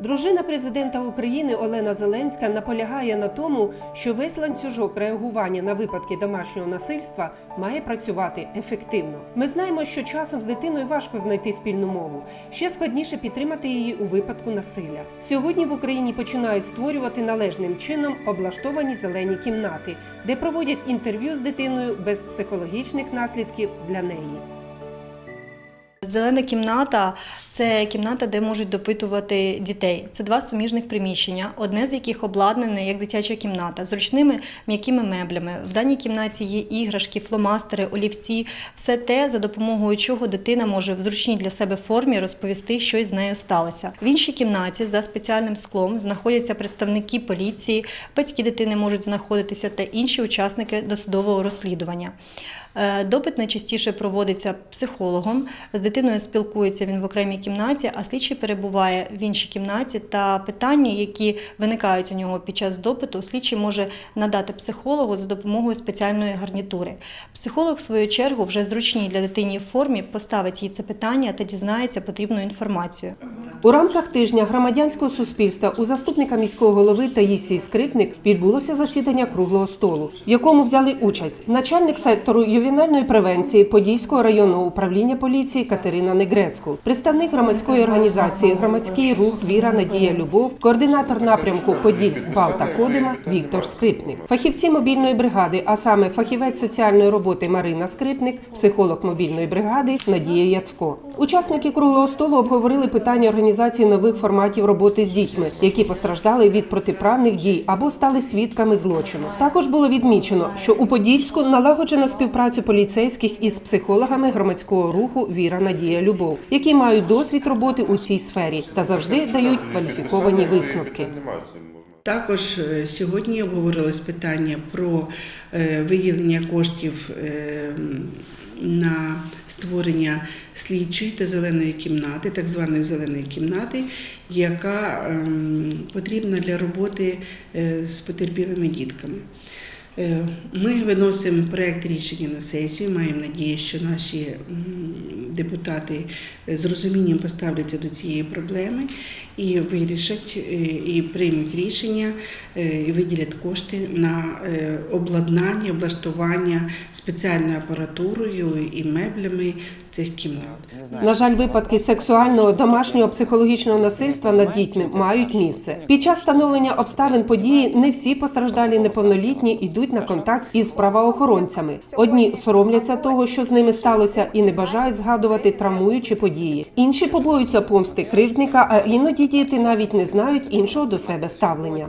Дружина президента України Олена Зеленська наполягає на тому, що весь ланцюжок реагування на випадки домашнього насильства має працювати ефективно. Ми знаємо, що часом з дитиною важко знайти спільну мову. Ще складніше підтримати її у випадку насилля. Сьогодні в Україні починають створювати належним чином облаштовані зелені кімнати, де проводять інтерв'ю з дитиною без психологічних наслідків для неї. Зелена кімната це кімната, де можуть допитувати дітей. Це два суміжних приміщення, одне з яких обладнане як дитяча кімната з ручними м'якими меблями. В даній кімнаті є іграшки, фломастери, олівці, все те, за допомогою чого дитина може в зручній для себе формі розповісти, що з нею сталося. В іншій кімнаті за спеціальним склом знаходяться представники поліції, батьки дитини можуть знаходитися та інші учасники досудового розслідування. Е, Допит найчастіше проводиться психологом. З дитиною спілкується він в окремій кімнаті, а слідчий перебуває в іншій кімнаті. Та питання, які виникають у нього під час допиту, слідчий може надати психологу за допомогою спеціальної гарнітури. Психолог, в свою чергу, вже зручній для дитині формі поставить їй це питання та дізнається потрібну інформацію. У рамках тижня громадянського суспільства у заступника міського голови Таїсії Скрипник відбулося засідання круглого столу, в якому взяли участь начальник сектору ювенальної превенції Подільського районного управління поліції Катерина Негрецьку, представник громадської організації Громадський рух Віра Надія Любов, координатор напрямку Подільськ Балта Кодима Віктор Скрипник, фахівці мобільної бригади, а саме фахівець соціальної роботи Марина Скрипник, психолог мобільної бригади Надія Яцко. Учасники круглого столу обговорили питання організації нових форматів роботи з дітьми, які постраждали від протиправних дій або стали свідками злочину. Також було відмічено, що у Подільську налагоджено співпрацю поліцейських із психологами громадського руху Віра Надія Любов, які мають досвід роботи у цій сфері та завжди дають кваліфіковані висновки. Також е, сьогодні обговорилось питання про е, виділення коштів е, на створення слідчої та зеленої кімнати, так званої зеленої кімнати, яка ем, потрібна для роботи з потерпілими дітками. Ми виносимо проект рішення на сесію. Маємо надію, що наші депутати з розумінням поставляться до цієї проблеми і вирішать е, і приймуть рішення е, і виділять кошти на е, обладнання, облаштування спеціальною апаратурою і меблями цих кімнат. На жаль, випадки сексуального домашнього психологічного насильства над дітьми мають місце. Під час встановлення обставин події не всі постраждалі неповнолітні йдуть на контакт із правоохоронцями. Одні соромляться того, що з ними сталося, і не бажають згадувати травмуючі події. Інші побоюються помсти кривдника, а іноді діти навіть не знають іншого до себе ставлення.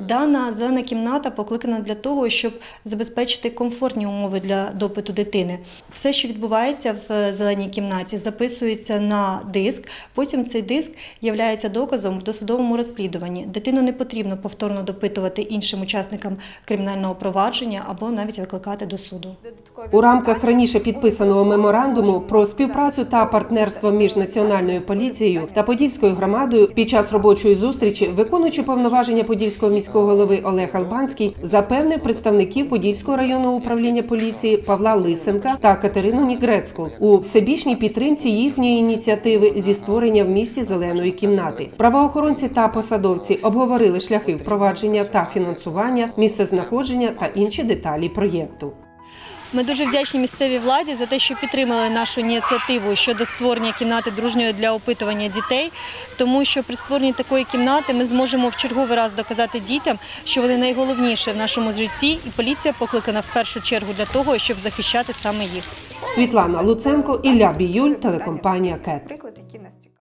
Дана зелена кімната покликана для того, щоб забезпечити комфортні умови для допиту дитини. Все, що відбувається в е, зеленій кімнаті, записується на диск. Потім цей диск є доказом в досудовому розслідуванні. Дитину не потрібно повторно допитувати іншим учасникам кримінального провадження або навіть викликати до суду. У рамках раніше підписаного меморандуму про співпрацю та партнерство між національною поліцією та подільською громадою під час робочої зустрічі, виконуючи повноваження подільського міського голови Олег Албанський, запевнив представників подільського районного управління поліції Павла Лисенка та Катерину Нігрецьку у всебічній підтримці їхньої ініціативи зі створення в місті зеленої кімнати. Правоохоронці та посадовці обговорили шляхи впровадження та фінансування, місце знаходження та інші деталі проєкту. Ми дуже вдячні місцевій владі за те, що підтримали нашу ініціативу щодо створення кімнати дружньої для опитування дітей, тому що при створенні такої кімнати ми зможемо в черговий раз доказати дітям, що вони найголовніше в нашому житті, і поліція покликана в першу чергу для того, щоб захищати саме їх. Світлана Луценко, Ілля Біюль, телекомпанія КЕТ.